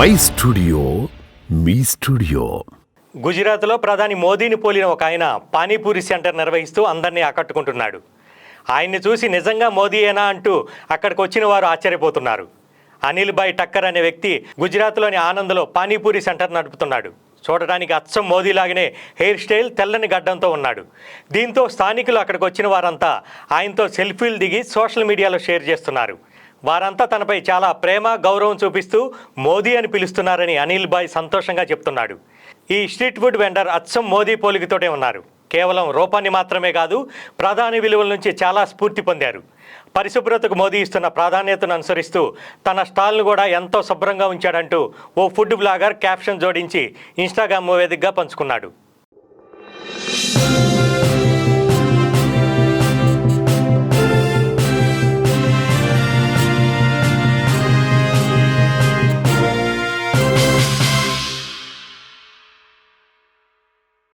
My studio me studio. గుజరాత్లో ప్రధాని మోదీని పోలిన ఒక ఆయన పానీపూరి సెంటర్ నిర్వహిస్తూ అందరినీ ఆకట్టుకుంటున్నాడు. ఆయన్ని చూసి నిజంగా మోదీయేనా అంటూ అక్కడికి వచ్చిన వారు ఆశ్చర్యపోతున్నారు. అనిల్ భాయ్ టక్కర్ అనే వ్యక్తి గుజరాత్లోని ఆనంద్లో పానీపూరి సెంటర్ నడుపుతున్నాడు. చూడడానికి అచ్చం మోదీలాగానే హెయిర్ స్టైల్ తెల్లని గడ్డంతో ఉన్నాడు. దీంతో స్థానికులు అక్కడికి వచ్చిన వారంతా ఆయనతో సెల్ఫీలు దిగి సోషల్ మీడియాలో షేర్ చేస్తున్నారు. వారంతా తనపై చాలా ప్రేమ గౌరవం చూపిస్తూ మోదీ అని పిలుస్తున్నారని అనిల్ బాయ్ సంతోషంగా చెప్తున్నాడు. ఈ స్ట్రీట్ ఫుడ్ వెండర్ అచ్చం మోదీ పోలికతోటే ఉన్నారు. కేవలం రూపాన్ని మాత్రమే కాదు ప్రధాని విలువల నుంచి చాలా స్ఫూర్తి పొందారు. పరిశుభ్రతకు మోదీ ఇస్తున్న ప్రాధాన్యతను అనుసరిస్తూ తన స్టాల్ను కూడా ఎంతో శుభ్రంగా ఉంచాడంటూ ఓ ఫుడ్ బ్లాగర్ క్యాప్షన్ జోడించి ఇన్స్టాగ్రామ్ వేదికగా పంచుకున్నాడు.